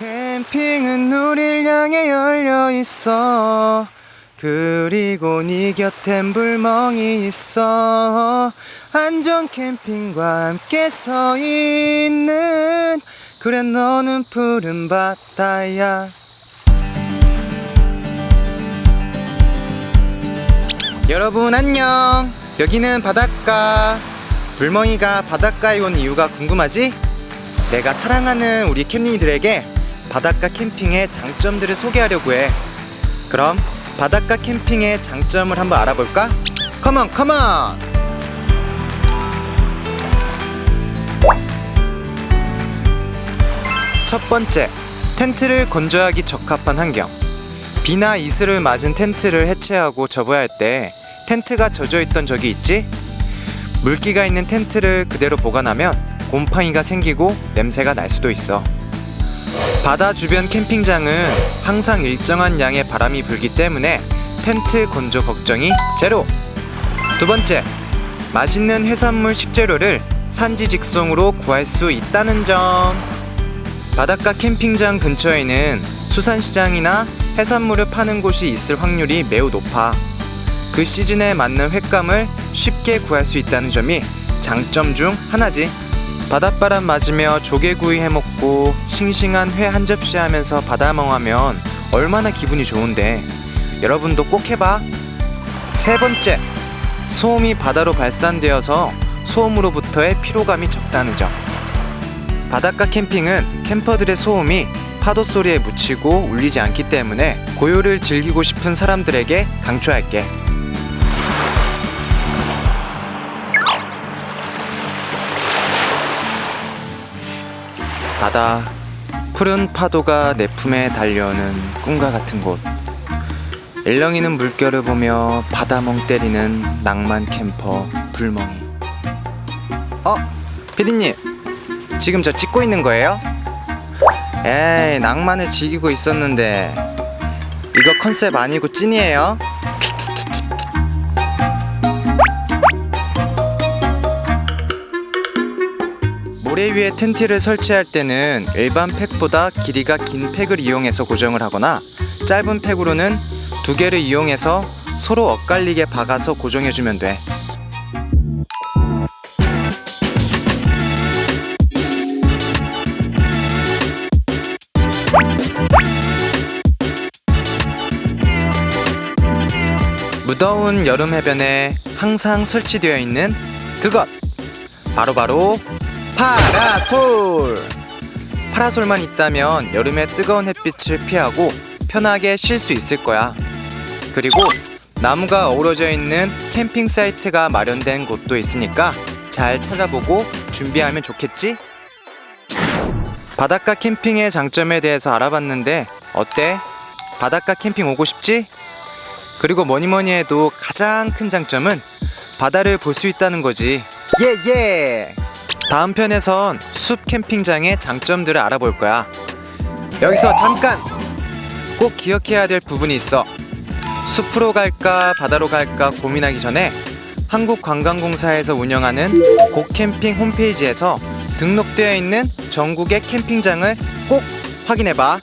캠핑은 우릴 향해 열려 있어. 그리고 네 곁엔 불멍이 있어. 안전 캠핑과 함께 서 있는 그래 너는 푸른 바다야. 여러분 안녕. 여기는 바닷가. 불멍이가 바닷가에 온 이유가 궁금하지? 내가 사랑하는 우리 캠린이들에게 바닷가 캠핑의 장점들을 소개하려고 해 그럼 바닷가 캠핑의 장점을 한번 알아볼까? 컴온 컴온 첫 번째 텐트를 건조하기 적합한 환경 비나 이슬을 맞은 텐트를 해체하고 접어야 할 때 텐트가 젖어 있던 적이 있지? 물기가 있는 텐트를 그대로 보관하면 곰팡이가 생기고 냄새가 날 수도 있어. 바다 주변 캠핑장은 항상 일정한 양의 바람이 불기 때문에 텐트 건조 걱정이 제로. 두 번째, 맛있는 해산물 식재료를 산지 직송으로 구할 수 있다는 점. 바닷가 캠핑장 근처에는 수산시장이나 해산물을 파는 곳이 있을 확률이 매우 높아. 그 시즌에 맞는 횟감을 쉽게 구할 수 있다는 점이 장점 중 하나지. 바닷바람 맞으며 조개구이 해먹고 싱싱한 회 한 접시 하면서 바다멍하면 얼마나 기분이 좋은데. 여러분도 꼭 해봐. 세 번째, 소음이 바다로 발산되어서 소음으로부터의 피로감이 적다는 점. 바닷가 캠핑은 캠퍼들의 소음이 파도 소리에 묻히고 울리지 않기 때문에 고요를 즐기고 싶은 사람들에게 강추할게. 바다 푸른 파도가 내 품에 달려오는 꿈과 같은 곳 일렁이는 물결을 보며 바다 멍 때리는 낭만 캠퍼 불멍이 어? 피디님 지금 저 찍고 있는 거예요? 에이 낭만을 즐기고 있었는데 이거 컨셉 아니고 찐이에요? 모래 위에 텐트를 설치할 때는 일반 팩보다 길이가 긴 팩을 이용해서 고정을 하거나 짧은 팩으로는 두 개를 이용해서 서로 엇갈리게 박아서 고정해주면 돼. 무더운 여름 해변에 항상 설치되어 있는 그것 바로바로 파라솔 파라솔만 있다면 여름의 뜨거운 햇빛을 피하고 편하게 쉴 수 있을 거야 그리고 나무가 어우러져 있는 캠핑 사이트가 마련된 곳도 있으니까 잘 찾아보고 준비하면 좋겠지? 바닷가 캠핑의 장점에 대해서 알아봤는데 어때? 바닷가 캠핑 오고 싶지? 그리고 뭐니 뭐니 해도 가장 큰 장점은 바다를 볼 수 있다는 거지. 예, 예! 다음 편에선 숲 캠핑장의 장점들을 알아볼 거야. 여기서 잠깐! 꼭 기억해야 될 부분이 있어. 숲으로 갈까, 바다로 갈까 고민하기 전에 한국관광공사에서 운영하는 고캠핑 홈페이지에서 등록되어 있는 전국의 캠핑장을 꼭 확인해봐.